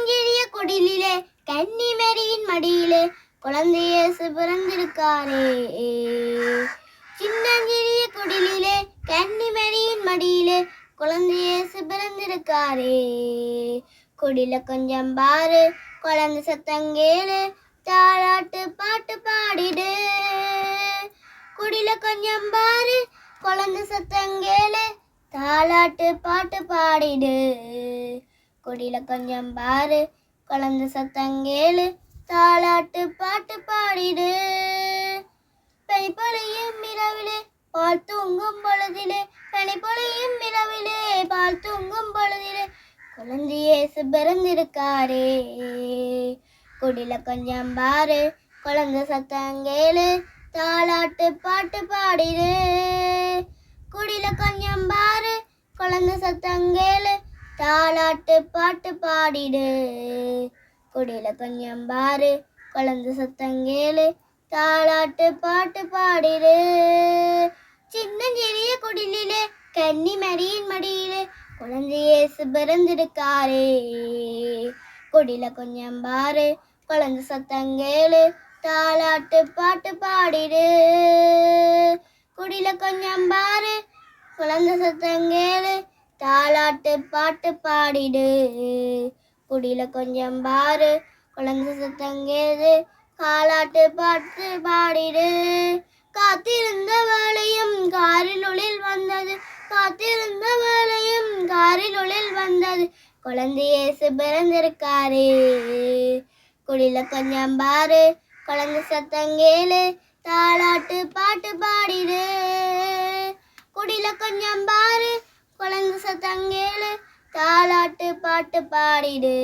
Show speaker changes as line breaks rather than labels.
சின்னஞ்சிறிய குடிலிலே கன்னிமரியின் மடியிலே குழந்தையேசு பிறந்திருக்காரே சின்னஞ்சிறிய குடிலிலே கன்னிமரியின் மடியிலே குழந்தையேசு பிறந்திருக்காரே குடில கொஞ்சம் பாரு குழந்தை சத்தங்கேளு தாளாட்டு பாட்டு பாடிடு. குடில கொஞ்சம் பாரு குழந்தை சத்தங்கேளு தாளாட்டு பாட்டு பாடிடு. குடில கொஞ்சம் பாரு. குழந்த சத்தங்கேளு தாளாட்டு பாட்டு பாடிடு. பனிப்பொழியும் இரவிலே பால் தூங்கும் பொழுதிலே. பனிப்பொழியும் இரவிலே பால் தூங்கும் பொழுதிலே. குழந்தையேசு பிறந்திருக்காரே. குடில கொஞ்சம் பாரு. குழந்த சத்தங்கேளு தாளாட்டு பாட்டு பாடிடு. குடில கொஞ்சம் பாரு. குழந்த சத்தங்கேளு தாளாட்டு பாட்டு பாடிடு. குடில கொஞ்சம் பாரு குழந்தை சத்தங்கேளு தாளாட்டு பாட்டு பாடிடு. சின்னஞ்சிறிய கன்னி கன்னிமரியின் மடியிலே குழந்தையேசு பிறந்திருக்காரே குடில கொஞ்சம் பாரு குழந்தை சத்தங்கேளு தாளாட்டு பாட்டு பாடிடு. குடியில கொஞ்சம் பாரு குழந்தை சத்தங்கேளு பாட்டு பாட்டு பாடிடு. குடியில கொஞ்சம் பாரு குழந்தை சத்தங்கேது காலாட்டு பாட்டு பாடிடு. காத்திருந்த வேலையும் காரில் வந்தது. காத்திருந்த வேலையும் காரில் வந்தது. குழந்தையேசு பிறந்திருக்காரு. குடியில கொஞ்சம் பாரு குழந்தை சத்தங்கேலு தாளாட்டு பாட்டு பாடிடு. தங்கேலு தாலாட்டு பாட்டு பாடிடு.